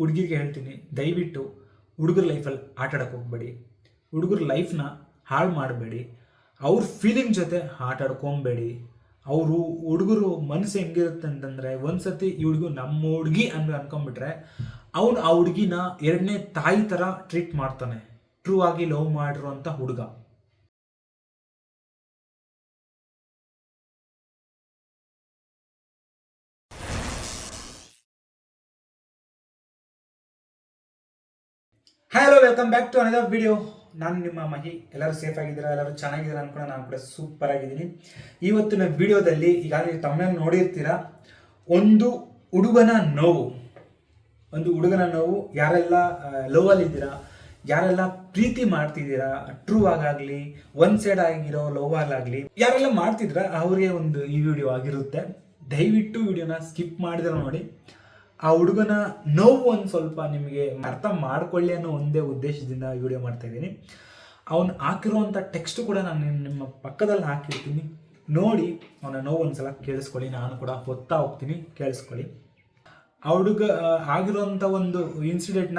ಹುಡುಗಿರಿಗೆ ಹೇಳ್ತೀನಿ, ದಯವಿಟ್ಟು ಹುಡುಗರ ಲೈಫಲ್ಲಿ ಆಟ ಆಡಕ್ಕೆ ಹೋಗ್ಬೇಡಿ. ಹುಡುಗರ ಲೈಫ್ನ ಹಾಳು ಮಾಡಬೇಡಿ. ಅವ್ರ ಫೀಲಿಂಗ್ ಜೊತೆ ಆಟ ಆಡ್ಕೊಬೇಡಿ. ಅವರು ಹುಡುಗರು ಮನಸ್ಸು ಹೆಂಗಿರುತ್ತೆ ಅಂತಂದರೆ ಒಂದ್ಸತಿ ಈ ಹುಡುಗ ನಮ್ಮ ಹುಡುಗಿ ಅಂತ ಅನ್ಕೊಂಡ್ಬಿಟ್ರೆ ಅವನು ಆ ಹುಡುಗಿನ ಎರಡನೇ ತಾಯಿ ಥರ ಟ್ರೀಟ್ ಮಾಡ್ತಾನೆ. ಟ್ರೂ ಆಗಿ ಲವ್ ಮಾಡಿರುವಂಥ ಹುಡುಗ. Hello welcome back to another video ನಾನು ನಿಮ್ಮ ಮಹಿ. ಎಲ್ಲರೂ ಸೇಫ್ ಆಗಿದ್ದೀರಾ? ಎಲ್ಲರೂ ಚೆನ್ನಾಗಿದ್ದೀರಾ ಅನ್ಕೊಂಡು ನಾನು ಕೂಡ ಸೂಪರ್ ಆಗಿದ್ದೀನಿ. ಇವತ್ತಿನ ವಿಡಿಯೋದಲ್ಲಿ ಈಗಾಗಲೇ ತಮ್ಮಲ್ಲಿ ನೋಡಿರ್ತೀರಾ? ಒಂದು ಹುಡುಗನ ನೋವು. ಒಂದು ಹುಡುಗನ ನೋವು. ಯಾರೆಲ್ಲ ಲವ್ ಅಲ್ಲಿ ಇದ್ದೀರಾ? ಯಾರೆಲ್ಲ ಪ್ರೀತಿ ಮಾಡ್ತಿದ್ದೀರಾ? ಟ್ರೂ ಆಗಾಗ್ಲಿ ಒನ್ ಸೈಡ್ ಆಗಿರೋ ಲವ್ ಆಗಲಿ, ಯಾರೆಲ್ಲ ಮಾಡ್ತಿದ್ರ ಅವ್ರಿಗೆ ಒಂದು ಈ ವಿಡಿಯೋ ಆಗಿರುತ್ತೆ. ದಯವಿಟ್ಟು ವಿಡಿಯೋನ ಸ್ಕಿಪ್ ಮಾಡಿದ್ರೆ ನೋಡಿ. ಆ ಹುಡುಗನ ನೋವು ಒಂದು ಸ್ವಲ್ಪ ನಿಮಗೆ ಅರ್ಥ ಮಾಡ್ಕೊಳ್ಳಿ ಅನ್ನೋ ಒಂದೇ ಉದ್ದೇಶದಿಂದ ವಿಡಿಯೋ ಮಾಡ್ತಾ ಇದ್ದೀನಿ. ಅವನು ಹಾಕಿರುವಂಥ ಟೆಕ್ಸ್ಟ್ ಕೂಡ ನಾನು ನಿಮ್- ನಿಮ್ಮ ಪಕ್ಕದಲ್ಲಿ ಹಾಕಿರ್ತೀನಿ. ನೋಡಿ, ಅವನ ನೋವು ಒಂದ್ಸಲ ಕೇಳಿಸ್ಕೊಳ್ಳಿ, ನಾನು ಕೂಡ ಓದ್ತಾ ಹೋಗ್ತೀನಿ, ಕೇಳಿಸ್ಕೊಳ್ಳಿ. ಆ ಹುಡುಗ ಆಗಿರುವಂಥ ಒಂದು ಇನ್ಸಿಡೆಂಟ್ನ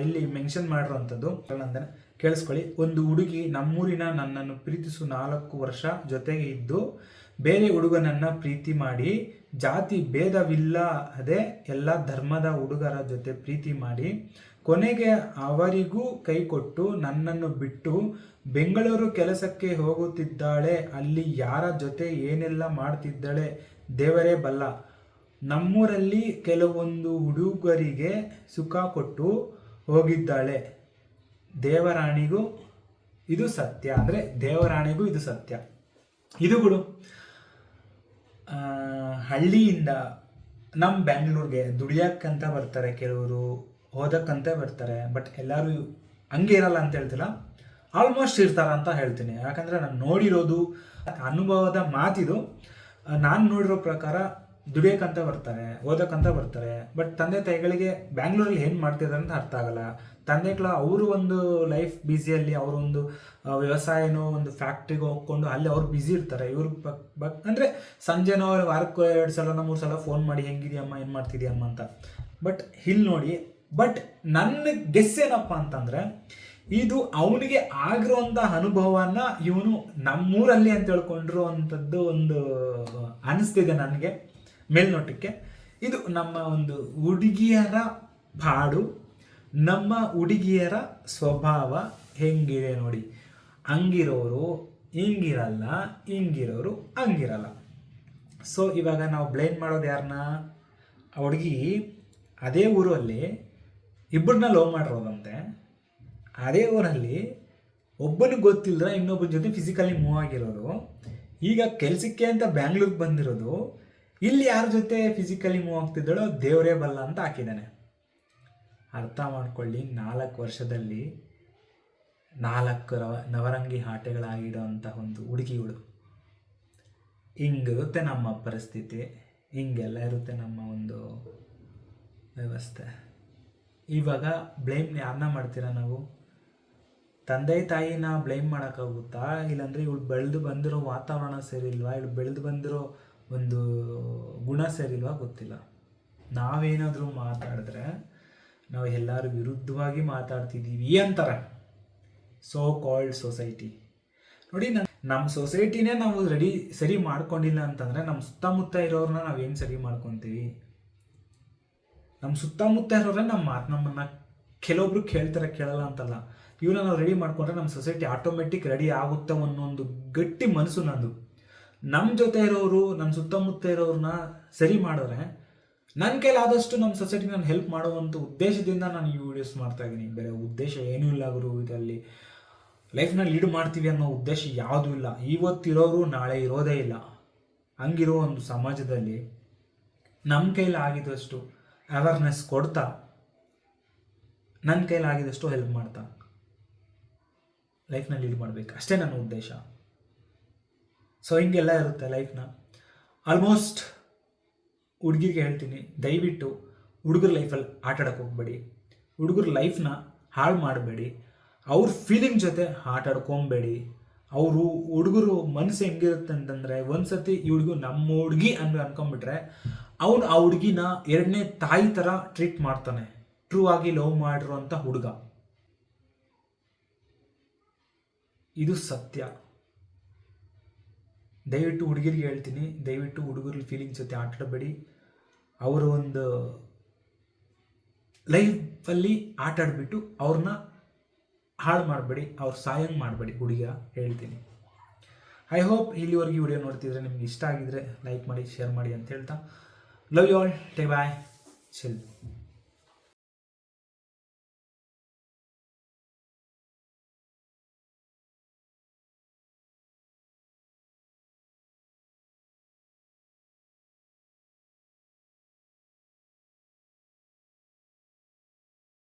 ಇಲ್ಲಿ ಮೆನ್ಷನ್ ಮಾಡಿರುವಂಥದ್ದು. ಅಂದರೆ ಕೇಳಿಸ್ಕೊಳ್ಳಿ. ಒಂದು ಹುಡುಗಿ ನಮ್ಮೂರಿನ ನನ್ನನ್ನು ಪ್ರೀತಿಸು ನಾಲ್ಕು ವರ್ಷ ಜೊತೆಗೆ ಇದ್ದು ಬೇರೆ ಹುಡುಗನನ್ನ ಪ್ರೀತಿ ಮಾಡಿ, ಜಾತಿ ಭೇದವಿಲ್ಲ ಅದೇ ಎಲ್ಲ ಧರ್ಮದ ಹುಡುಗರ ಜೊತೆ ಪ್ರೀತಿ ಮಾಡಿ, ಕೊನೆಗೆ ಅವರಿಗೂ ಕೈಕೊಟ್ಟು ನನ್ನನ್ನು ಬಿಟ್ಟು ಬೆಂಗಳೂರು ಕೆಲಸಕ್ಕೆ ಹೋಗುತ್ತಿದ್ದಾಳೆ, ಅಲ್ಲಿ ಯಾರ ಜೊತೆ ಏನೆಲ್ಲ ಮಾಡ್ತಿದ್ದಾಳೆ, ದೇವರೇ ಬಲ್ಲ. ನಮ್ಮೂರಲ್ಲಿ ಕೆಲವೊಂದು ಹುಡುಗರಿಗೆ ಸುಖ ಕೊಟ್ಟು ಹೋಗಿದ್ದಾಳೆ. ದೇವರಾಣಿಗೂ ಇದು ಸತ್ಯ. ಅಂದರೆ ದೇವರಾಣಿಗೂ ಇದು ಸತ್ಯ. ಇದುಗಳು ಹಳ್ಳಿಯಿಂದ ನಮ್ಮ ಬ್ಯಾಂಗ್ಳೂರ್ಗೆ ದುಡಿಯೋಕ್ಕಂತ ಬರ್ತಾರೆ ಕೆಲವರು, ಓದಕ್ಕಂತ ಬರ್ತಾರೆ ಬಟ್ ಎಲ್ಲರೂ ಹಂಗೆ ಇರಲ್ಲ ಅಂತ ಹೇಳ್ತಿಲ್ಲ. ಆಲ್ಮೋಸ್ಟ್ ಇರ್ತಾರ ಅಂತ ಹೇಳ್ತೀನಿ. ಯಾಕಂದರೆ ನಾನು ನೋಡಿರೋದು, ಅನುಭವದ ಮಾತಿದು ನಾನು ನೋಡಿರೋ ಪ್ರಕಾರ ದುಡಿಯೋಕ್ಕಂತ ಬರ್ತಾರೆ, ಓದಕ್ಕಂತ ಬರ್ತಾರೆ ಬಟ್ ತಂದೆ ತಾಯಿಗಳಿಗೆ ಬ್ಯಾಂಗ್ಳೂರಲ್ಲಿ ಏನು ಮಾಡ್ತಿದ್ದಾರೆ ಅಂತ ಅರ್ಥ ಆಗಲ್ಲ. ತಂದೆಗಳ ಅವರು ಒಂದು ಲೈಫ್ ಬ್ಯುಸಿಯಲ್ಲಿ ಅವರೊಂದು ವ್ಯವಸಾಯನೋ ಒಂದು ಫ್ಯಾಕ್ಟ್ರಿಗೆ ಹೋಗ್ಕೊಂಡು ಅಲ್ಲಿ ಅವ್ರು ಬ್ಯುಸಿ ಇರ್ತಾರೆ. ಇವ್ರ ಬಕ್ ಬಕ್ ಅಂದರೆ ಸಂಜೆನೋ ವಾರಕ್ಕೆ ಎರಡು ಸಲ ಮೂರು ಸಲ ಫೋನ್ ಮಾಡಿ, ಹೆಂಗಿದೆಯಮ್ಮ, ಏನು ಮಾಡ್ತಿದ್ಯಮ್ಮ? ಅಂತ. ಬಟ್ ಇಲ್ಲಿ ನೋಡಿ ಬಟ್ ನನ್ನ ಗೆಸ್ ಏನಪ್ಪ ಅಂತಂದರೆ, ಇದು ಅವನಿಗೆ ಆಗಿರುವಂಥ ಅನುಭವನ ಇವನು ನಮ್ಮೂರಲ್ಲಿ ಅಂತ ಹೇಳ್ಕೊಂಡಿರುವಂಥದ್ದು ಒಂದು ಅನಿಸ್ತಿದೆ ನನಗೆ. ಮೇಲ್ನೋಟಕ್ಕೆ. ಇದು ನಮ್ಮ ಒಂದು ಹುಡುಗಿಯರ ಪಾಡು ನಮ್ಮ ಹುಡುಗಿಯರ ಸ್ವಭಾವ ಹೆಂಗಿದೆ ನೋಡಿ. ಹಂಗಿರೋರು ಹಿಂಗಿರಲ್ಲ, ಹಿಂಗಿರೋರು ಹಂಗಿರಲ್ಲ. ಸೊ ಇವಾಗ ನಾವು ಬ್ಲೇಮ್ ಮಾಡೋದು ಯಾರನ್ನ ಹುಡುಗಿ ಅದೇ ಊರಲ್ಲಿ ಇಬ್ಬರನ್ನ ಲವ್ ಮಾಡಿರೋದಂತೆ. ಅದೇ ಊರಲ್ಲಿ ಒಬ್ಬನಿಗೆ ಗೊತ್ತಿಲ್ಲದ ಇನ್ನೊಬ್ಬನ ಜೊತೆ ಫಿಸಿಕಲಿ ಮೂವ್ ಆಗಿರೋದು. ಈಗ ಕೆಲಸಕ್ಕೆ ಅಂತ ಬ್ಯಾಂಗ್ಳೂರ್ಗೆ ಬಂದಿರೋದು. ಇಲ್ಲಿ ಯಾರ ಜೊತೆ ಫಿಸಿಕಲಿ ಮೂವ್ ಆಗ್ತಿದ್ದಳೋ ದೇವರೇ ಬಲ್ಲ ಅಂತ ಹಾಕಿದ್ದಾನೆ. ಅರ್ಥ ಮಾಡ್ಕೊಳ್ಳಿ, ನಾಲ್ಕು ವರ್ಷದಲ್ಲಿ ನಾಲ್ಕು ರವ, ನವರಂಗಿ ಆಟಗಳಾಗಿಡೋಂಥ ಒಂದು ಹುಡುಗಿಗಳು. ಹಿಂಗಿರುತ್ತೆ ನಮ್ಮ ಪರಿಸ್ಥಿತಿ, ಹಿಂಗೆಲ್ಲ ಇರುತ್ತೆ ನಮ್ಮ ಒಂದು ವ್ಯವಸ್ಥೆ. ಇವಾಗ ಬ್ಲೇಮ್ ಯಾರನ್ನ ಮಾಡ್ತೀರಾ ನಾವು? ತಂದೆ ತಾಯಿನ ಬ್ಲೇಮ್ ಮಾಡೋಕ್ಕಾಗುತ್ತಾ? ಇಲ್ಲಾಂದರೆ ಇವಳು ಬೆಳೆದು ಬಂದಿರೋ ವಾತಾವರಣ ಸರಿ ಇಲ್ವಾ? ಇವಳು ಬೆಳೆದು ಬಂದಿರೋ ಒಂದು ಗುಣ ಸರಿಲ್ವಾ ಗೊತ್ತಿಲ್ಲ. ನಾವೇನಾದರೂ ಮಾತಾಡಿದ್ರೆ ನಾವು ಎಲ್ಲರೂ ವಿರುದ್ಧವಾಗಿ ಮಾತಾಡ್ತಿದ್ದೀವಿ ಅಂತಾರೆ. ಸೋ ಕಾಲ್ಡ್ ಸೊಸೈಟಿ ನೋಡಿ ನನ್ನ ನಮ್ಮ ಸೊಸೈಟಿನೇ ನಾವು ರೆಡಿ ಸರಿ ಮಾಡ್ಕೊಂಡಿಲ್ಲ ಅಂತಂದರೆ ನಮ್ಮ ಸುತ್ತಮುತ್ತ ಇರೋರನ್ನ ನಾವು ಏನು ಸರಿ ಮಾಡ್ಕೊತೀವಿ? ನಮ್ಮ ಸುತ್ತಮುತ್ತ ಇರೋರೇ ನಮ್ಮ ಮಾತು ನಮ್ಮನ್ನು ಕೆಲವೊಬ್ರು ಕೇಳ್ತಾರೆ, ಕೇಳಲ್ಲ ಅಂತಲ್ಲ. ಇವನ್ನ ನಾವು ರೆಡಿ ಮಾಡಿಕೊಂಡ್ರೆ ನಮ್ಮ ಸೊಸೈಟಿ ಆಟೋಮೆಟಿಕ್ ರೆಡಿ ಆಗುತ್ತೆ ಅನ್ನೋ ಒಂದು ಗಟ್ಟಿ ಮನಸ್ಸು ನಂದು. ನಮ್ಮ ಜೊತೆ ಇರೋರು ನಮ್ಮ ಸುತ್ತಮುತ್ತ ಇರೋರನ್ನ ಸರಿ ಮಾಡಿದ್ರೆ ನನ್ನ ಕೈಲಾದಷ್ಟು ನಮ್ಮ ಸೊಸೈಟಿ ನಾನು ಹೆಲ್ಪ್ ಮಾಡುವಂಥ ಉದ್ದೇಶದಿಂದ ನಾನು ಈ ವಿಡಿಯೋಸ್ ಮಾಡ್ತಾ ಇದ್ದೀನಿ. ಬೇರೆ ಉದ್ದೇಶ ಏನೂ ಇಲ್ಲ ಗುರು ಇದರಲ್ಲಿ. ಲೈಫ್ನ ಲೀಡ್ ಮಾಡ್ತೀವಿ ಅನ್ನೋ ಉದ್ದೇಶ ಯಾವುದೂ ಇಲ್ಲ. ಇವತ್ತಿರೋರು ನಾಳೆ ಇರೋದೇ ಇಲ್ಲ. ಹಂಗಿರೋ ಒಂದು ಸಮಾಜದಲ್ಲಿ ನಮ್ಮ ಕೈಲಿ ಆಗಿದಷ್ಟು ಅವೇರ್ನೆಸ್ ಕೊಡ್ತಾ ನನ್ನ ಕೈಲಿ ಆಗಿದಷ್ಟು ಹೆಲ್ಪ್ ಮಾಡ್ತಾ ಲೈಫ್ನ ಲೀಡ್ ಮಾಡಬೇಕು. ಅಷ್ಟೇ ನನ್ನ ಉದ್ದೇಶ. ಸೊ ಹಿಂಗೆಲ್ಲ ಇರುತ್ತೆ ಲೈಫ್ನ. ಆಲ್ಮೋಸ್ಟ್ ಹುಡುಗಿಗೆ ಹೇಳ್ತೀನಿ, ದಯವಿಟ್ಟು ಹುಡುಗರ ಲೈಫಲ್ಲಿ ಆಟ ಆಡಕ್ಕೆ ಹೋಗ್ಬೇಡಿ. ಹುಡುಗರ ಲೈಫ್ನ ಹಾಳು ಮಾಡಬೇಡಿ. ಅವ್ರ ಫೀಲಿಂಗ್ ಜೊತೆ ಆಟ ಆಡ್ಕೊಬೇಡಿ. ಅವರು ಹುಡುಗರು ಮನಸ್ಸು ಹೆಂಗಿರುತ್ತೆ ಅಂತಂದರೆ, ಒಂದ್ಸತಿ ಈ ಹುಡುಗ ನಮ್ಮ ಹುಡುಗಿ ಅಂತ ಅನ್ಕೊಂಬಿಟ್ರೆ ಅವನು ಆ ಹುಡುಗಿನ ಎರಡನೇ ತಾಯಿ ಥರ ಟ್ರೀಟ್ ಮಾಡ್ತಾನೆ. ಟ್ರೂ ಆಗಿ ಲವ್ ಮಾಡಿರುವಂಥ ಹುಡುಗ. ಇದು ಸತ್ಯ. ದಯವಿಟ್ಟು ಹುಡುಗಿರಿಗೆ ಹೇಳ್ತೀನಿ, ದಯವಿಟ್ಟು ಹುಡುಗರ ಫೀಲಿಂಗ್ಸ್ ಜೊತೆ ಆಟಾಡಬೇಡಿ. ಅವರ ಒಂದು ಲೈಫಲ್ಲಿ ಆಟ ಆಡಿಬಿಟ್ಟು ಅವ್ರನ್ನ ಹಾಳು ಮಾಡಬೇಡಿ, ಅವ್ರ ಸಾಯಂಗ್ ಮಾಡಬೇಡಿ ಹುಡುಗ ಹೇಳ್ತೀನಿ. ಐ ಹೋಪ್ ಇಲ್ಲಿವರೆಗೆ ವಿಡಿಯೋ ನೋಡ್ತಿದ್ರೆ ನಿಮ್ಗೆ ಇಷ್ಟ ಆಗಿದ್ರೆ ಲೈಕ್ ಮಾಡಿ ಶೇರ್ ಮಾಡಿ ಅಂತ ಹೇಳ್ತಾ ಲವ್ ಯು ಆಲ್ ಟೇ ಬಾಯ್ ಚಿಲ್